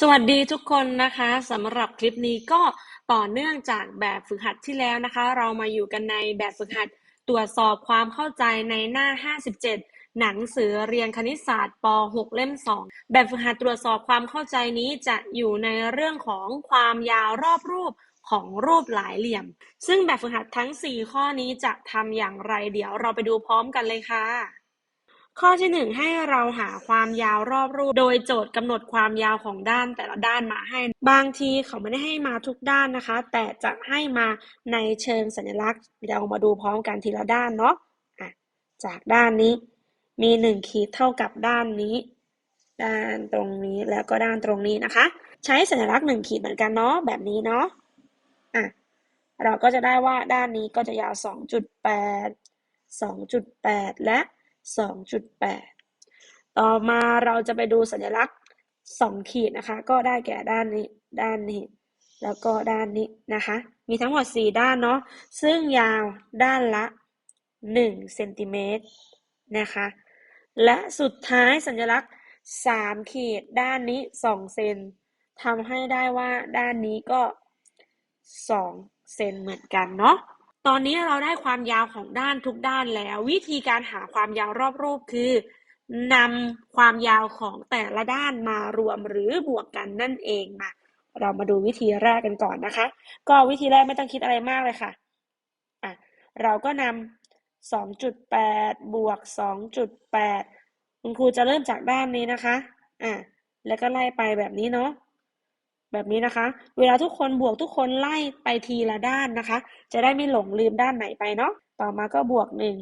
สวัสดีทุกคนนะคะสำหรับคลิปนี้ก็ต่อเนื่องจากแบบฝึกหัดที่แล้วนะคะ เรามาอยู่กันในแบบฝึกหัดตรวจสอบความเข้าใจในหน้า 57 หนังสือเรียนคณิตศาสตร์ป .6 เล่ม 2 แบบฝึกหัดตรวจสอบความเข้าใจนี้จะอยู่ในเรื่องของความยาวรอบรูปของรูปหลายเหลี่ยม ซึ่งแบบฝึกหัดทั้ง 4 ข้อนี้จะทำอย่างไรเดี๋ยวเราไปดูพร้อมกันเลยค่ะ ข้อที่ 1 ให้เราหาความยาวรอบรูป โดยโจทย์กำหนดความยาวของด้านแต่ละด้านมาให้ บางทีเขาไม่ได้ให้มาทุกด้านนะคะ แต่จะให้มาในเชิงสัญลักษณ์เรามาดูพร้อมกันทีละด้านเนาะะจากด้านนี้มีหนึ่งขีดเท่ากับด้านนี้ ด้านตรงนี้แล้วก็ด้านตรงนี้นะคะ ใช้สัญลักษณ์หนึ่งขีดเหมือนกันเนาะแบบนี้เนาะอะเราก็จะได้ว่าด้านนี้ก็จะยาว 2.8 2.8 และ 2.8ต่อมาเราจะไปดูสัญลักษณ์2ขีดนะคะ ก็ได้แก่ด้านนี้ด้านนี้ แล้วก็ด้านนี้นะคะ มีทั้งหมด4ด้านเนาะซึ่งยาวด้านละ1เซนติเมตรนะคะ และสุดท้ายสัญลักษณ์3ขีดด้านนี้2เซนทำให้ได้ว่าด้านนี้ก็2เซนเหมือนกันเนาะ ตอนนี้เราได้ความยาวของด้านทุกด้านแล้ว วิธีการหาความยาวรอบรูปคือนำความยาวของแต่ละด้านมารวมหรือบวกกันนั่นเองมาเรามาดูวิธีแรกกันก่อนนะคะ ก็วิธีแรกไม่ต้องคิดอะไรมากเลยค่ะอะ เราก็นำ2.8 บวก 2.8 คุณครูจะเริ่มจากด้านนี้นะคะอะแล้วก็ไล่ไปแบบนี้เนาะ แบบนี้นะคะ เวลาทุกคนบวกทุกคนไล่ไปทีละด้านนะคะ จะได้ไม่หลงลืมด้านไหนไปเนาะต่อมาก็บวกหนึ่ง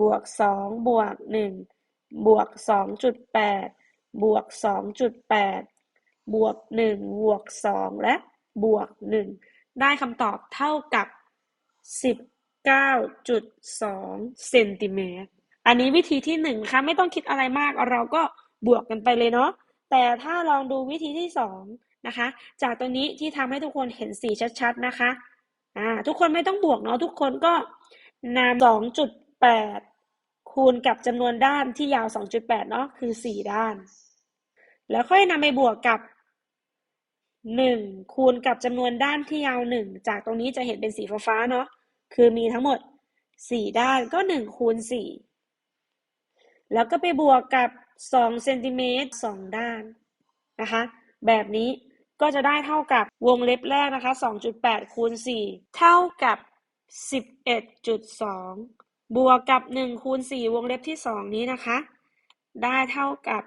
บวกสองบวกหนึ่งบวกสองจุดแปดบวกสองจุดแปดบวกหนึ่งบวกสองและบวกหนึ่งได้คำตอบเท่ากับสิบเก้าจุดสองเซนติเมตรอันนี้วิธีที่หนึ่งคะไม่ต้องคิดอะไรมากเราก็บวกกันไปเลยเนาะแต่ถ้าลองดูวิธีที่สอง นะคะ จากตรงนี้ที่ทำให้ทุกคนเห็นสีชัดๆนะคะอ่าทุกคนไม่ต้องบวกเนาะทุกคนก็นำสองจุดแปดคูณกับจำนวนด้านที่ยาวสองจุดแปดเนาะคือสี่ด้าน แล้วค่อยนำไปบวกกับหนึ่งคูณกับจำนวนด้านที่ยาวหนึ่งจากตรงนี้จะเห็นเป็นสีฟ้าๆเนาะคือมีทั้งหมดสี่ด้านก็หนึ่งคูณสี่แล้วก็ไปบวกกับสองเซนติเมตรสองด้านนะคะ แบบนี้ ก็จะได้เท่ากับวงเล็บแรกนะคะ2.8คูณ4เท่ากับ 11.2 บวกกับ 1 คูณ 4 วงเล็บที่ 2 นี้นะคะ ได้เท่ากับ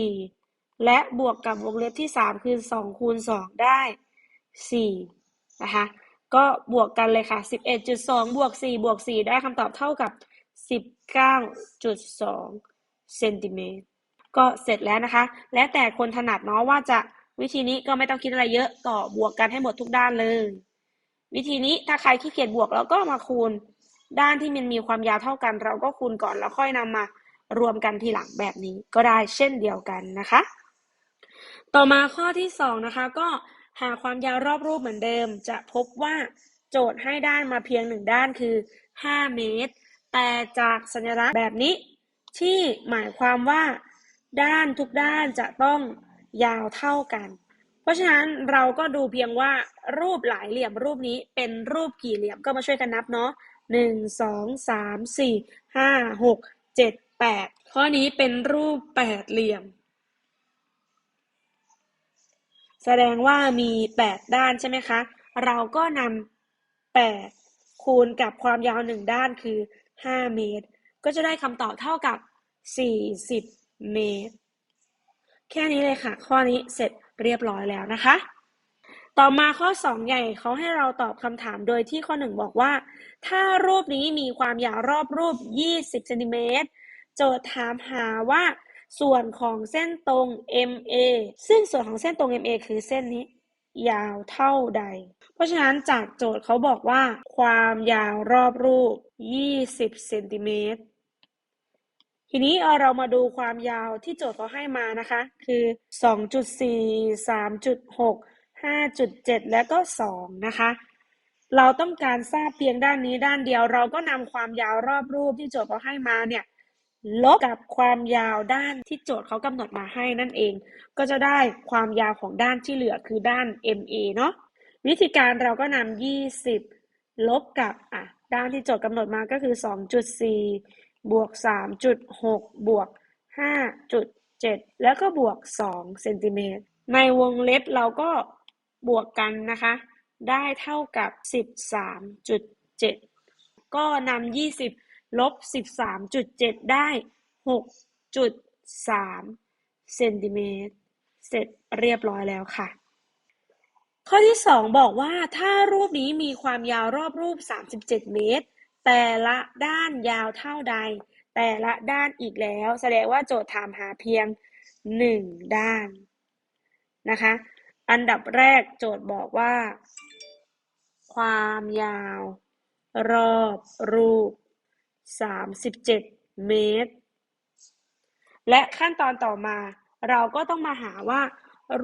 4 และบวกกับวงเล็บที่ 3 คือ 2 คูณ 2 ได้ 4 นะคะ ก็บวกกันเลยค่ะ 11.2 บวก 4 บวก 4 ได้คำตอบเท่ากับ 19.2 เซนติเมตร ก็เสร็จแล้วนะคะ และแต่คนถนัดเนาะว่าจะ วิธีนี้ก็ไม่ต้องคิดอะไรเยอะต่อบวกกันให้หมดทุกด้านเลย วิธีนี้ถ้าใครขี้เกียจบวกเราก็มาคูณ ด้านที่มันมีความยาวเท่ากัน เราก็คูณก่อนแล้วค่อยนำมารวมกันทีหลังแบบนี้ก็ได้เช่นเดียวกันนะคะ ต่อมาข้อที่2นะคะก็หาความยาวรอบรูปเหมือนเดิม จะพบว่าโจทย์ให้ด้านมาเพียงหนึ่งด้านคือ 5 เมตร แต่จากสัญลักษณ์แบบนี้ ที่หมายความว่า ด้านทุกด้านจะต้อง ยาวเท่ากัน เพราะฉะนั้นเราก็ดูเพียงว่ารูปหลายเหลี่ยมรูปนี้เป็นรูปกี่เหลี่ยมก็มาช่วยกันนับเนาะหนึ่งสองสามสี่ห้าหกเจ็ดแปดข้อนี้เป็นรูปแปดเหลี่ยม แสดงว่ามีแปดด้านใช่ไหมคะ เราก็นำแปดคูณกับความยาวหนึ่งด้านคือห้าเมตร ก็จะได้คำตอบเท่ากับสี่สิบเมตร แค่นี้เลยค่ะ ข้อนี้เสร็จเรียบร้อยแล้วนะคะ ต่อมาข้อ 2 ใหญ่เขาให้เราตอบคำถามโดยที่ข้อ 1 บอกว่า ถ้ารูปนี้มีความยาวรอบรูป 20เซนติเมตรโจทย์ถามหาว่าส่วนของเส้นตรง MA ซึ่งส่วนของเส้นตรง MA คือเส้นนี้ ยาวเท่าใด เพราะฉะนั้นจากโจทย์เขาบอกว่า ความยาวรอบรูป 20เซนติเมตร ทีนี้เรามาดูความยาวที่โจทย์เขาให้มานะคะ คือ 2.4 3.6 5.7 และก็ 2 นะคะ เราต้องการทราบเพียงด้านนี้ด้านเดียว เราก็นำความยาวรอบรูปที่โจทย์เขาให้มาเนี่ยลบกับความยาวด้านที่โจทย์เขากำหนดมาให้นั่นเอง ก็จะได้ความยาวของด้านที่เหลือคือด้าน MA เนาะวิธีการเราก็นำ20 ลบกับอะด้านที่โจทย์กำหนดมาก็คือ 2.4 บวก3.6บวก5.7แล้วก็บวก2เซนติเมตรในวงเล็บเราก็บวกกันนะคะ ได้เท่ากับ13.7ก็นำ20ลบ13.7ได้6.3เซนติเมตรเสร็จเรียบร้อยแล้วค่ะ ข้อที่ 2 บอกว่าถ้ารูปนี้มีความยาวรอบรูป 37 เมตร แต่ละด้านยาวเท่าใด แต่ละด้านอีกแล้ว แสดงว่าโจทย์ถามหาเพียง1ด้านนะคะ อันดับแรกโจทย์บอกว่า ความยาว รอบรูป 37 เมตร และขั้นตอนต่อมาเราก็ต้องมาหาว่า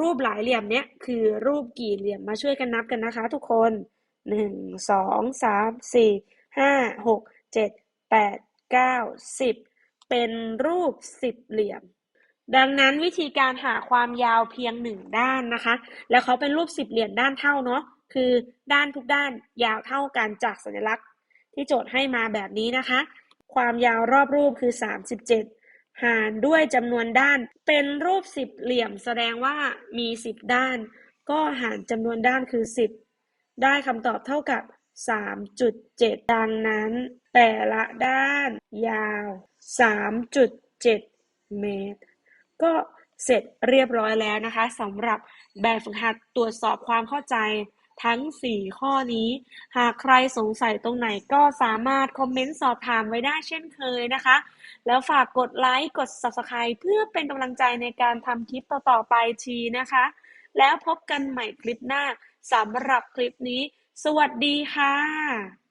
รูปหลายเหลี่ยมเนี้ยคือรูปกี่เหลี่ยมมาช่วยกันนับกันนะคะทุกคนหนึ่งสองสามสี่ ห้าหกเจ็ดแปดเก้าสิบเป็นรูปสิบเหลี่ยม ดังนั้นวิธีการหาความยาวเพียงหนึ่งด้านนะคะ แล้วเขาเป็นรูปสิบเหลี่ยมด้านเท่าเนาะคือด้านทุกด้านยาวเท่ากันจากสัญลักษณ์ ที่โจทย์ให้มาแบบนี้นะคะ ความยาวรอบรูปคือ 37 หารด้วยจำนวนด้านเป็นรูปสิบเหลี่ยม แสดงว่ามี 10 ด้าน ก็หารจำนวนด้านคือ 10 ได้คำตอบเท่ากับ 3.7ดังนั้น แต่ละด้านยาว3.7เมตร ก็เสร็จเรียบร้อยแล้วนะคะสำหรับแบบฝึกหัดตรวจสอบความเข้าใจทั้ง 4 ข้อนี้ หากใครสงสัยตรงไหนก็สามารถคอมเมนต์สอบถามไว้ได้เช่นเคยนะคะ แล้วฝากกดไลค์ กด Subscribe เพื่อเป็นกำลังใจในการทำคลิปต่อๆไปทีนะคะ แล้วพบกันใหม่คลิปหน้าสำหรับคลิปนี้ สวัสดีค่ะ